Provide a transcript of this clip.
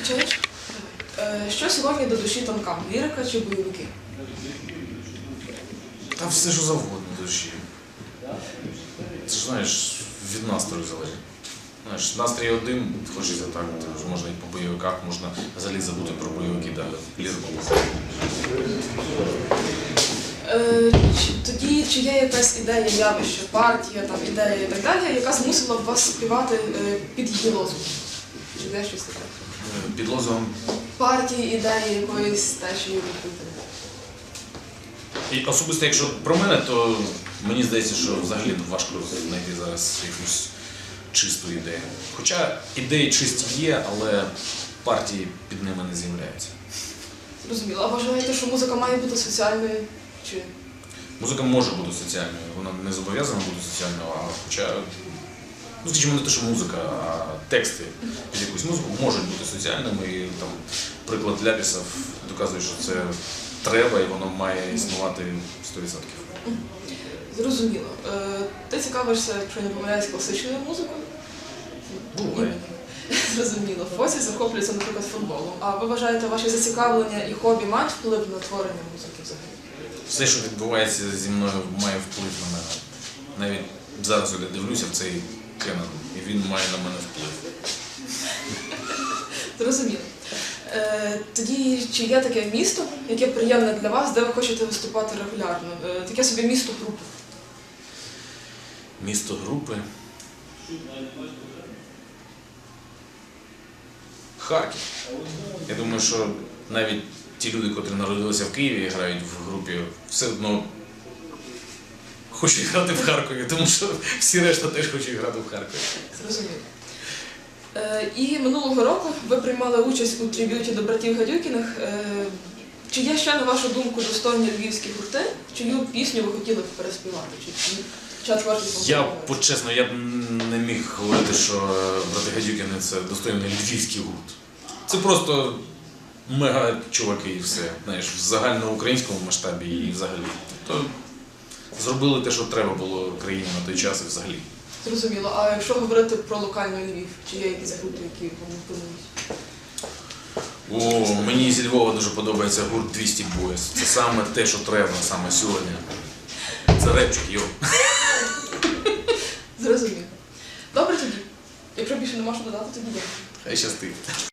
Починаєш? Е, Що сьогодні до душі тонкам? Лірика чи бойовики? Та все що завгодно до душі. Це ж знаєш, від настрою залежить. Знаєш, настрій один, хочеться так, можна і по бойовиках, можна взагалі забути про бойовики, да, лірку. Е, чи- Тоді чи є якась ідея, явище, партія, там, ідея і так далі, яка змусила б вас співати е, під її лозунг? Чи є щось таке? Е, Під лозунгом. Партії, ідеї якоїсь течії відкрити. І особисто, якщо про мене, то мені здається, що взагалі важко знайти зараз якусь чисту ідею. Хоча ідеї чисті є, але партії під ними не з'являються. Зрозуміло. А вважаєте, що музика має бути соціальною? Чи Музика може бути соціальною, вона не зобов'язана бути соціальною, а хоча, ну скажімо, не те, що музика, а тексти під якусь музику можуть бути соціальними. І там приклад Ляпісов доказує, що це треба і воно має існувати 100%. зрозуміло. Е, Ти цікавишся, якщо я не помиляюсь, класичною музикою? Буває. Зрозуміло. Фосі захоплюється, наприклад, футболом. А ви вважаєте, ваші зацікавлення і хобі мають вплив на творення музики взагалі? Все, що відбувається зі мною, має вплив на мене. Навіть зараз я дивлюся в цей Кеннон, і він має на мене вплив. Зрозуміло. Е, тоді чи є таке місто, яке приємне для вас, де ви хочете виступати регулярно? Е, таке собі місто групи. Місто групи. Харків. Я думаю, що навіть ті люди, котрі народилися в Києві і грають в групі, все одно хочуть грати в Харкові, тому що всі решта теж хочуть грати в Харкові. Зрозуміло. Е, і минулого року ви приймали участь у триб'юті до братів Гадюкіних. Е, чи є ще, на вашу думку, достойні львівські гурти? Чию пісню ви хотіли б переспівати? Чи, Я почесно, я б не міг говорити, що брати Гадюкіни це достойний львівський гурт. Це просто мега чуваки і все. Знаєш, в загальноукраїнському масштабі і взагалі. Тобто зробили те, що треба було країні на той час і взагалі. Зрозуміло. А якщо говорити про локальний Львів, чи є якісь групи, які вам імпонують? О, мені зі Львова дуже подобається гурт 200 Boys. Це саме те, що треба саме сьогодні. Це репчик, йо. Зрозуміло. Добре тоді. Якщо більше нема що додати, тоді дякую. Хай щастить.